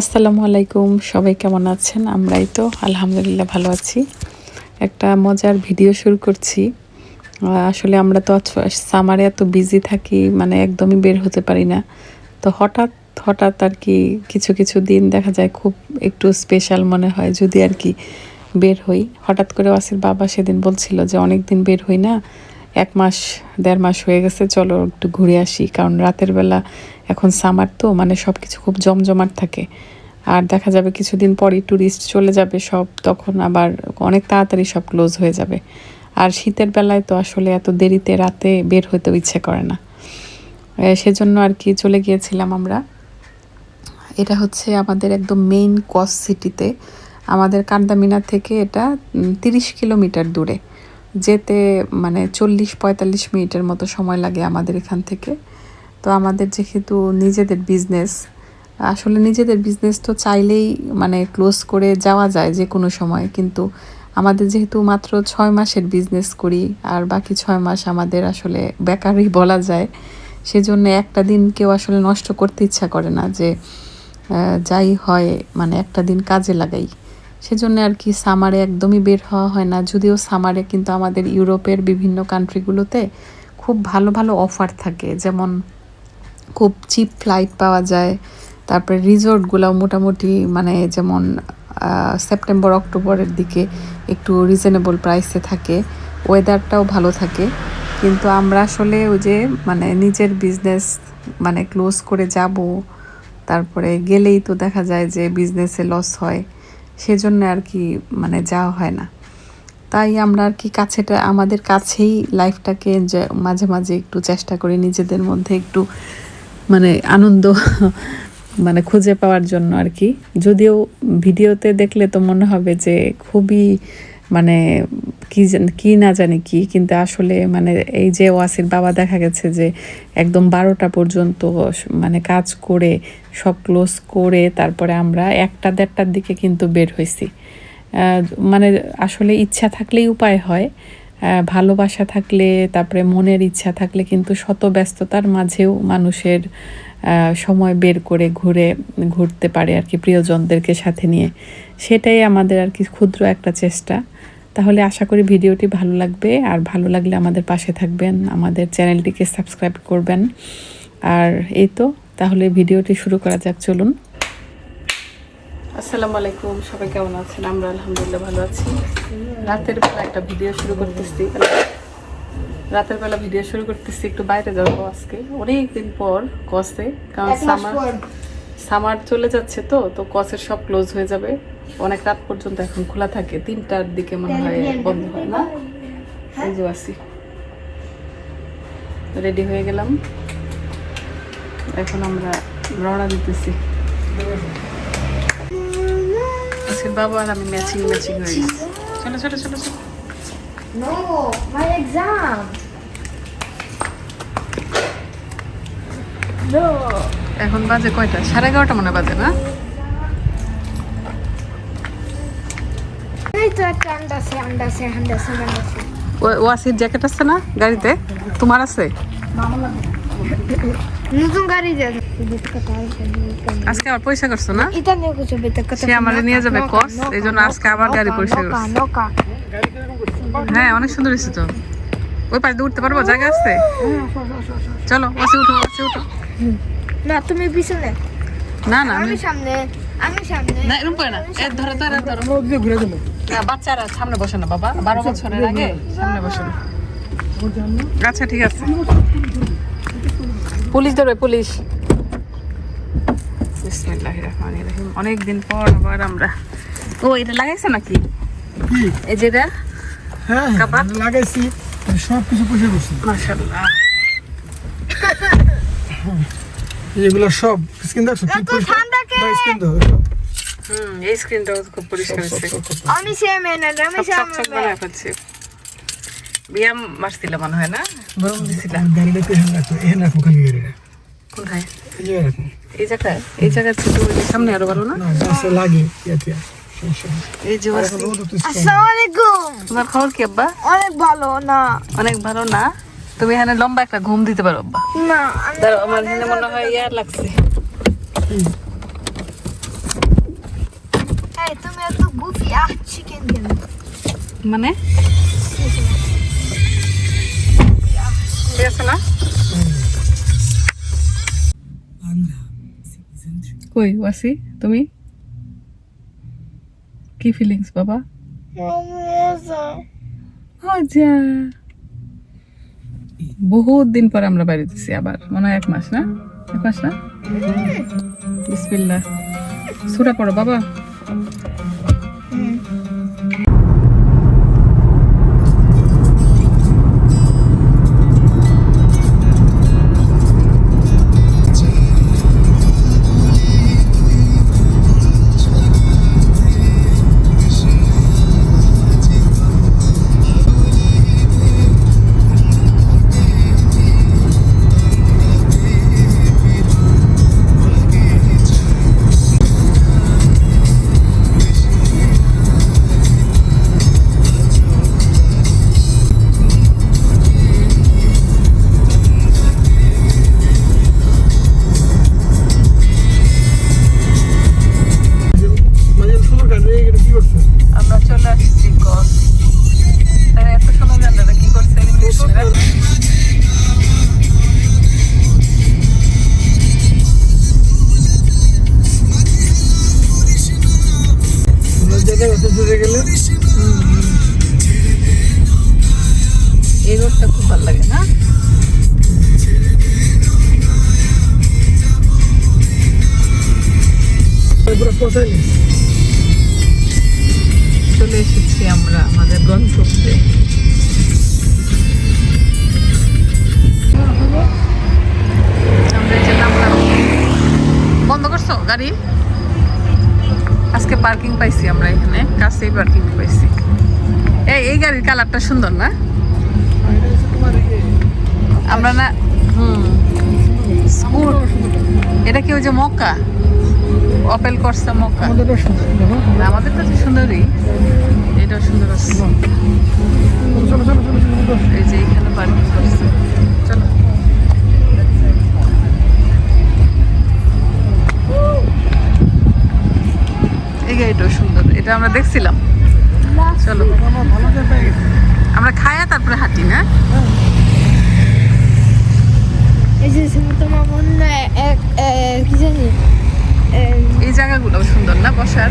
আসসালামু আলাইকুম, সবাই কেমন আছেন? আমরাই তো আলহামদুলিল্লাহ ভালো আছি। একটা মজার ভিডিও শুরু করছি। আসলে আমরা তো সামারে এত বিজি থাকি মানে একদমই বের হতে পারি না। তো হঠাৎ হঠাৎ আর কি কিছু কিছু দিন দেখা যায় খুব একটু স্পেশাল মনে হয়, যদি আর কি বের হই। হঠাৎ করে ওয়াসির বাবা সেদিন বলছিল যে, অনেক দিন বের হই না, এক মাস, দেড় মাস হয়ে গেছে, চলো একটু ঘুরে আসি। কারণ রাতের বেলা এখন সামার তো মানে সব কিছু খুব জমজমাট থাকে। আর দেখা যাবে কিছুদিন পরই ট্যুরিস্ট চলে যাবে সব, তখন আবার অনেক তাড়াতাড়ি সব ক্লোজ হয়ে যাবে। আর শীতের বেলায় তো আসলে এত দেরিতে রাতে বের হতেও ইচ্ছে করে না। সেজন্য আর কি চলে গিয়েছিলাম আমরা। এটা হচ্ছে আমাদের একদম মেইন কস সিটিতে আমাদের কান্দামিনা থেকে এটা তিরিশ কিলোমিটার দূরে। যেতে মানে চল্লিশ পঁয়তাল্লিশ মিনিটের মতো সময় লাগে আমাদের এখান থেকে। তো আমাদের যেহেতু নিজেদের বিজনেস আসলে নিজেদের বিজনেস তো চাইলেই মানে ক্লোজ করে যাওয়া যায় যে কোনো সময়। কিন্তু আমাদের যেহেতু মাত্র ছয় মাসের বিজনেস করি, আর বাকি ছয় মাস আমাদের আসলে বেকারই বলা যায়, সেজন্য একটা দিন কেউ আসলে নষ্ট করতে ইচ্ছা করে না যে যাই হয় মানে একটা দিন কাজে লাগাই। সেজন্য আর কি সামারে একদমই বের হওয়া হয় না, যদিও সামারে কিন্তু আমাদের ইউরোপের বিভিন্ন কান্ট্রিগুলোতে খুব ভালো ভালো অফার থাকে। যেমন খুব চিপ ফ্লাইট পাওয়া যায়। তারপরে রিসোর্টগুলো মোটামুটি মানে যেমন সেপ্টেম্বর অক্টোবরের দিকে একটু রিজনেবল প্রাইসে থাকে। ওয়েদারটাও ভালো থাকে। কিন্তু আমরা আসলে ওই যে মানে নিজের বিজনেস মানে ক্লোজ করে যাব, তারপরে গেলেই তো দেখা যায় যে বিজনেসে লস হয়। সেজন্য আর কি মানে যাওয়া হয় না। তাই আমরা আর কি কাছেটা, আমাদের কাছেই লাইফটাকে মাঝে মাঝে একটু চেষ্টা করি নিজেদের মধ্যে একটু মানে আনন্দ মানে খুঁজে পাওয়ার জন্য আর কি। যদিও ভিডিওতে দেখলে তো মনে হবে যে খুবই মানে কি কি না জানি কি, কিন্তু আসলে মানে এই যে ওয়াসির বাবা দেখা গেছে যে একদম বারোটা পর্যন্ত মানে কাজ করে, সব ক্লোজ করে তারপরে আমরা একটা দেড়টার দিকে কিন্তু বের হয়েছি মানে আসলে ইচ্ছা থাকলেই উপায় হয়। ভালোবাসা থাকলে, তারপরে মনের ইচ্ছা থাকলে কিন্তু শত ব্যস্ততার মাঝেও মানুষের সময় বের করে ঘুরে, ঘুরতে পারে আর কি প্রিয়জনদেরকে সাথে নিয়ে। সেটাই আমাদের আর কি ক্ষুদ্র একটা চেষ্টা। তাহলে আশা করি ভিডিওটি ভালো লাগবে। আর ভালো লাগলে আমাদের পাশে থাকবেন, আমাদের চ্যানেলটিকে সাবস্ক্রাইব করবেন। আর এই তো, তাহলে ভিডিওটি শুরু করা যাক, চলুন। আসসালামু আলাইকুম সবাই কেমন আছেন? আমরা আলহামদুলিল্লাহ ভালো আছি। রাতের বেলা একটা ভিডিও শুরু করতেছি। রাতের বেলা ভিডিও শুরু করতেছি একটু বাইরে যাব আজকে। অনেক দিন পর কসে কারণ সামার সামার চলে যাচ্ছে তো তো কসের সব ক্লোজ হয়ে যাবে। অনেক রাত পর্যন্ত এখন খোলা থাকে। তিনটার দিকে মনে হয় বন্ধ হয় না? এই যে আসি রেডি হয়ে গেলাম। এখন আমরা রওনা দিতেছি। আজকে বাবা আর আমি ম্যাচিং ম্যাচিং হয়ে গেছি। চলো চলো চলো চলো। No, my exam. এখন বাজে কয়টা? সাড়ে এগারোটা মনে বাজে না? ওয়াসির জ্যাকেট আছে না গাড়িতে? তোমার আছে? নতুন গাড়ি আজকে আবার পয়সা করছ না? এটা নিয়ে কিছু কত সে আমারে নিয়ে যাবে কস আজকে আবার গাড়ি পরিষ্কার করছে। হ্যাঁ অনেক সুন্দর হয়েছে তো। ওই পাশে উঠতে পারব? জায়গা আছে? চলো উঠো উঠো। না তুমি পিছনে। না না আমি সামনে আমি সামনে। না এরকম করে না। এ ধরো ধরো ধরো। না বাচ্চারা সামনে বসে না বাবা। বারো বছরের আগে সামনে বসে না। আচ্ছা ঠিক আছে। পুলিশ ধরবে পুলিশ। বিসমিল্লাহির রহমানির রহিম অনেক দিন পর আবার আমরা ও এটা লাগাইছে নাকি? এই যে এটা? হ্যাঁ লাগাইছি। সব কিছু পুষে করছি মাশাআল্লাহ। এগুলো সব দেখছ? কি? সব হুম এই স্ক্রিনটাও খুব পরিষ্কার। আমি সেম আমি সেম ব্যায়াম মারছিলাম মনে হয় না? গরম দিছিলাম গাড়ি দেখতে রাখো হ্যাঁ রাখো খালি এই জায়গায় এই জায়গায়? ছোট সামনে আরও ভালো না? বাসে লাগে খবর কি অনেক ভালো না। অনেক ভালো না? তুমি এখানে লম্বা একটা ঘুম দিতে পারো আমার মনে হয় ইয়ার লাগছে। এই তুমি এত গুফি মানে? কই, ওয়াসি, তুমি? কি ফিলিংস বাবা? বহুত দিন পর আমরা বাড়ি দিছি আবার, মনে হয় এক মাস না? এক মাস না? বিসমিল্লাহ। সুরা পড়ো, বাবা। পাইছি আমরা এখানে কাছেই পার্কিং পাইছি। এই এই গাড়ির কালারটা সুন্দর না? আমরা না হুম এটা কি ওই যে মক্কা? অপেল করছে মক্কা? আমাদের সুন্দর আমাদের তো সুন্দরই। এটাও সুন্দর আছে। এই যে এখানে পার্কিং করছে। চলো। এই গাড়িটাও সুন্দর এটা আমরা দেখছিলাম। চলো। আমরা খায়া তারপরে হাঁটি না? এই মনে জায়গাগুলো সুন্দর না বসার?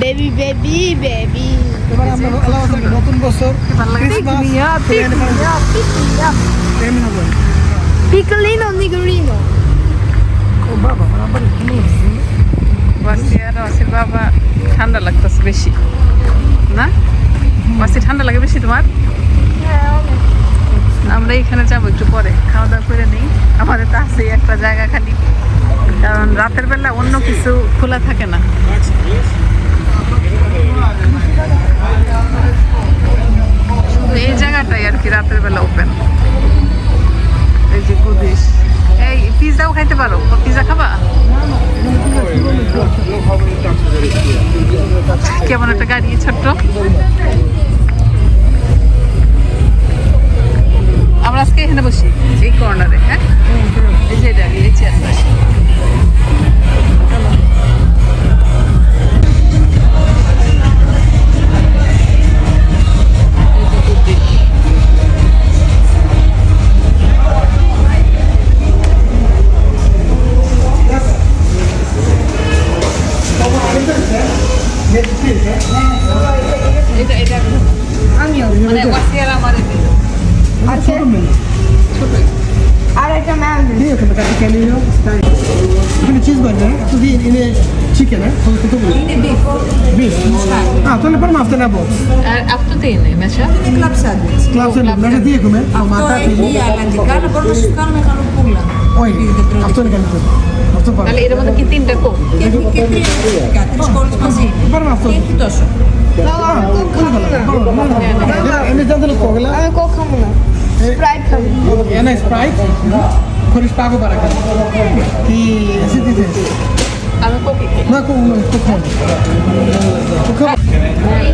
বেবি বেবি বেবি নতুন বছর ভালো লাগে। বাবা আবার আর বাসির বাবা ঠান্ডা লাগতেছে বেশি। না? বাসি ঠান্ডা লাগে বেশি তোমার? আমরা এখানে যাব একটু পরে, খাওয়া দাওয়া করে নিই। আমাদের তো আছেই একটা জায়গা খালি। কারণ রাতের বেলা অন্য কিছু খোলা থাকে না। এই জায়গাটাই আর কি রাতের বেলা ওপেন এই যে এটা এটা আমিও মানে ওয়াসিয়ার আমার এটা ছোট মেনু ছোটই আর এটা ম্যাম দিয়ে ওখানে কাছে ক্যানিও স্টাইল এখানে চিজ বার্গার একটু দিয়ে এনে চিকেন হ্যাঁ কত বলি বিফ হ্যাঁ। তাহলে পর মাফতে নেব। আর আপতো তো এনে মেশা। ক্লাব স্যান্ডউইচ ক্লাব স্যান্ডউইচ মেশা দিয়ে কমে আর মাথা দিয়ে আলাদা কারণ বড় সুকার মেকানো পুগলা ওই আপতো নিকাল তাহলে এর মধ্যে কি তিনটা কো কেপি কেপি কাতে স্কোর স্পসি পর মাফতো কেপি দশ। হ্যাঁ, হ্যাঁ, হ্যাঁ। না। না কোকলা আমি জানতে কোকলা আমি কোক খাব না। এনে স্প্রাইট করিস পাগো পারা খালি কি এসে দিতে? আমি খাই না কো কো খাও কো খাও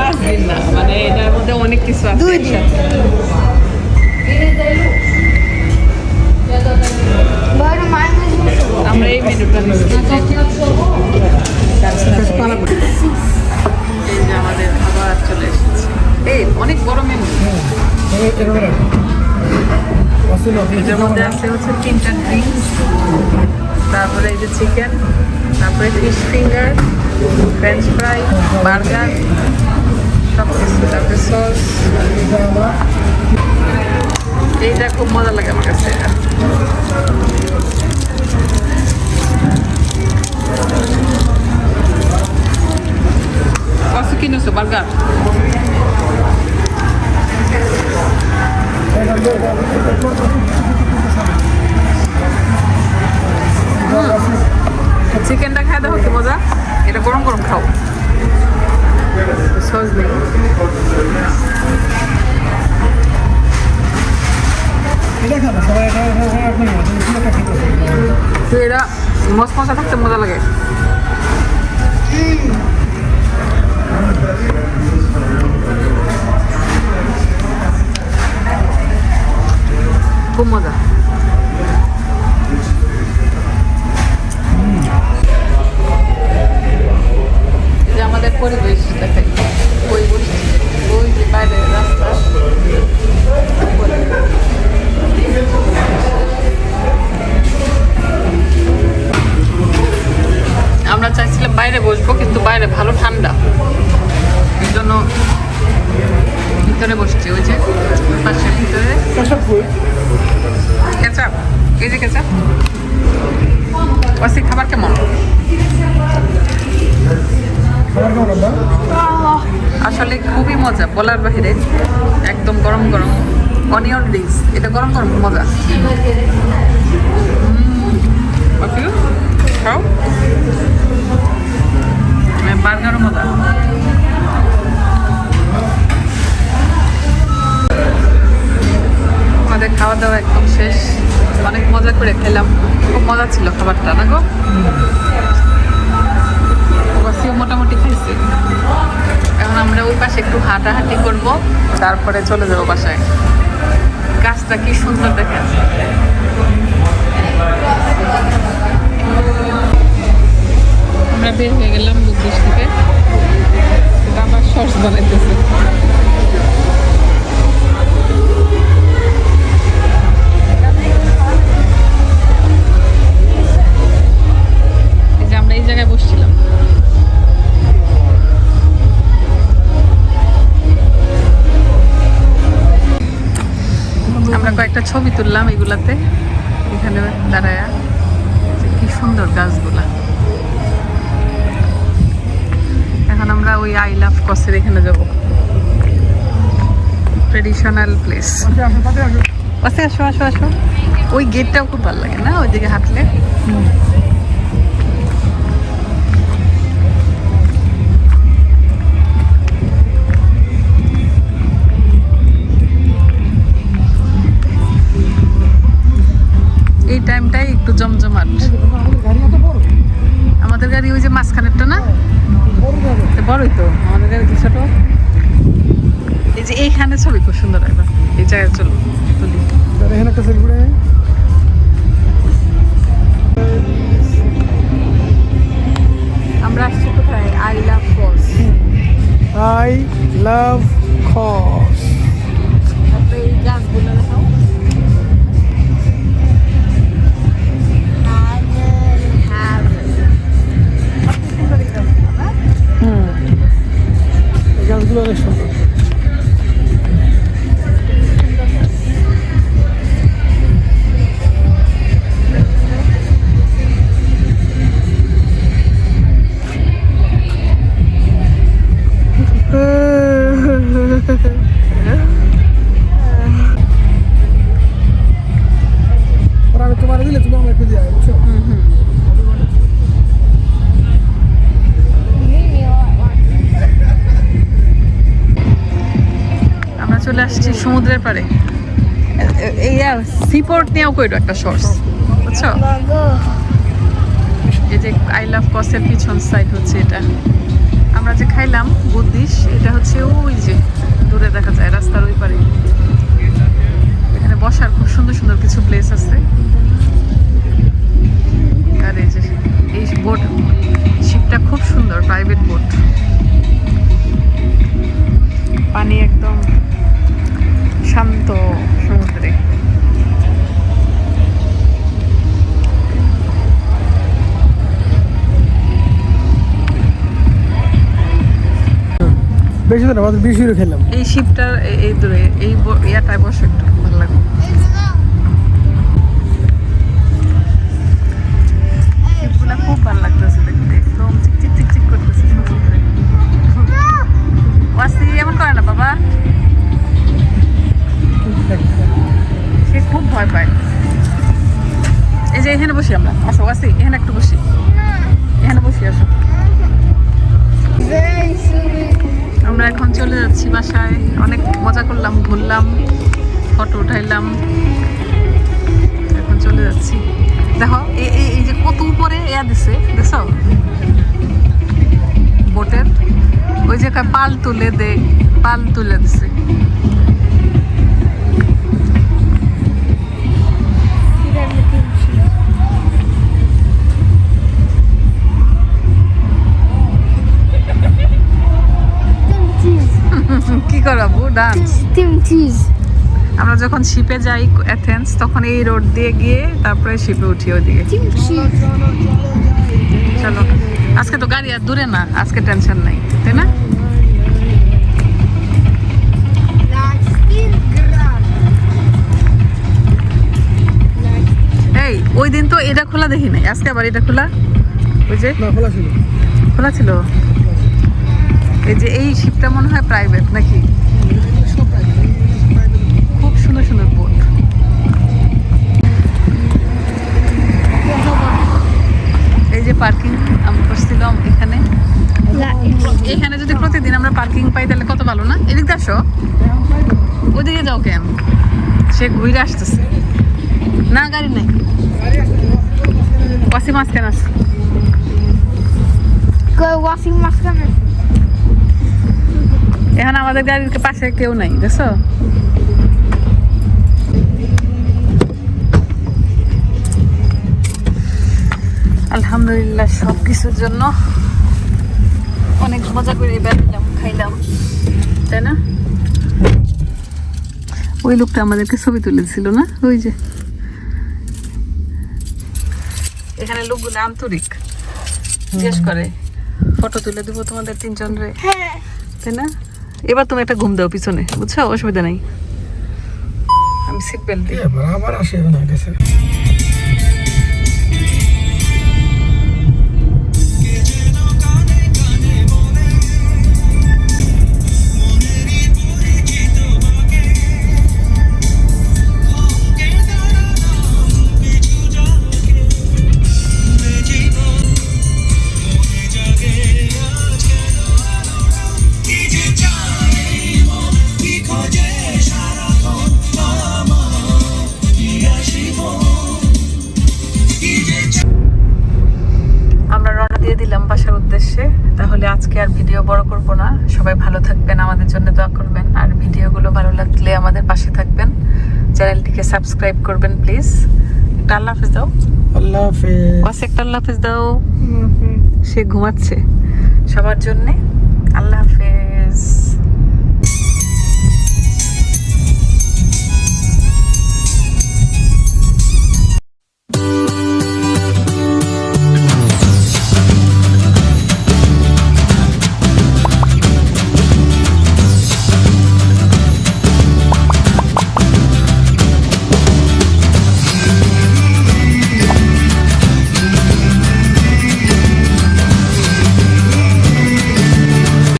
পাঁচ দিন না মানে এটার মধ্যে অনেক কিছু আছে। দুই দিন। আমরা এই মেনুটা নিচ্ছি পালা চলে এসেছি। এই অনেক বড় মেনু মধ্যে আছে হচ্ছে তিনটা ড্রিঙ্কস তারপরে এই যে চিকেন তারপরে fish finger french fry burger সব কিছু তারপরে সস এইটা খুব মজা লাগে আমার কাছে। কত কিনেছো বার্গার চিকেনটা খাই দেখো কি মজা। এটা গরম গরম খাও। সস নেই। এটা মশ মশা থাকতে মজা লাগে। খুব মজা। আমাদের পরিবেশ দেখাই ওই ওই যে বাইরে রাস্তা। দাওয়া একদম শেষ। অনেক মজা করে খেলাম। খুব মজা ছিল খাবারটা, না গো? ওয়াসিও মোটামুটি খাইছে। এখন আমরা ওই পাশে একটু হাঁটাহাঁটি করব। তারপরে চলে যাব বাসায়। গাছটা কি সুন্দর দেখেন। আমরা বের হয়ে গেলাম বুদ্ধিস থেকে আবার শর্টস বানাইতেছে। তুললাম এগুলাতে। এখানে দাঁড়ায়া। কি সুন্দর গাছগুলা। এখন আমরা ওই আই লাভ কসের এখানে যাব। ট্রেডিশনাল প্লেস আচ্ছা আসো আসো। আসো ওই গেটটাও খুব ভালো লাগে না? ওইদিকে হাঁটলে? টাইমটাই একটু জমজমাট। আমাদের গাড়ি বড় আমাদের গাড়ি ওই যে মাঝখানেরটা না? বড় বড়ই তো আমাদের গাড়ি কি ছোট? এই যে এইখানে ছবি খুব সুন্দর একবার এই জায়গায় চলো তুলি। এখানে একটা সেলফি আমরা আসছি কোথায়? I love cos I love খস চলে আসছি সমুদ্রের এ- এই সিপোর্ট নিয়েও কইরো একটা শর্টস বুঝছ? এই যে আই লাভ কসের পিছন সাইড হচ্ছে এটা। আমরা যে খাইলাম বুদ্ধিস এটা হচ্ছে ওই যে, দূরে দেখা যায়, রাস্তার ওই পারে এখানে বসার খুব সুন্দর সুন্দর কিছু প্লেস আছে। আর এই যে, এই বোট শিপটা খুব সুন্দর প্রাইভেট বোট তো সমুদ্রে। বেশি তো খেলাম। এই শিপটার এই দূরে এই বসে একটু ভালো লাগে খুব ভালো লাগতেছে দেখতে। একদম চিক চিক চিক চিক করতেছে এমন করে না বাবা। সে খুব ভয় পায়। এই যে এখানে বসি আমরা। আসো ওয়াসি এখানে একটু বসি। এখানে বসি, আসো। আমরা এখন চলে যাচ্ছি বাসায়। অনেক মজা করলাম, ঘুরলাম, ফটো উঠাইলাম। এখন চলে যাচ্ছি। দেখো এই যে কত উপরে এয়া দিছে, দেখছ? বোটের। ওই যে পাল তুলে দে, পাল তুলে দিছে। কি ডান্স. আমরা যখন শিপে যাই অ্যাথেন্স তখন এই রোড দিয়ে গিয়ে তারপরে শিপে উঠি ওইদিকে। চলো। আজকে তো গাড়ি আর দূরে না আজকে টেনশন নাই তাই না? এই ওই দিন তো এটা খোলা দেখি নাই আজকে আবার এটা খোলা? ওই যে? খোলা ছিল। খোলা ছিল? এই যে এই শিপটা মনে হয় প্রাইভেট নাকি? খুব সুন্দর সুন্দর বোট এই যে পার্কিং আমরা করছিলাম এখানে। এখানে যদি প্রতিদিন আমরা পার্কিং পাই তাহলে কত ভালো না? এদিক আসো। ওদিকে যাও কেন? সে ঘুরে আসতেছে। না গাড়ি নেই। ওয়াসি মাছ কেন আছে। Go washing machine. এখন আমাদের গাড়ির পাশে কেউ নাই দেখছ? আলহামদুলিল্লাহ সব কিছুর জন্য অনেক মজা করে বেড়ালাম খাইলাম তাই না? ওই লোকটা আমাদেরকে ছবি তুলেছিল না? ওই যে। এখানে লোকগুলো আন্তরিক জিজ্ঞেস করে ফটো তুলে দেবো তোমাদের তিনজন রে তাই না? এবার তুমি একটা ঘুম দাও পিছনে বুঝছ? অসুবিধা নাই। আমি সিট বেল্ট দিই। আবার আসে না সাবস্ক্রাইব করবেন প্লিজ একটা আল্লাহ হাফেজ দাও। আল্লাহ হাফেজ। ওয়াসে একটা আল্লাহ হাফেজ দাও। সে ঘুমাচ্ছে। সবার জন্যে আল্লাহ হাফেজ।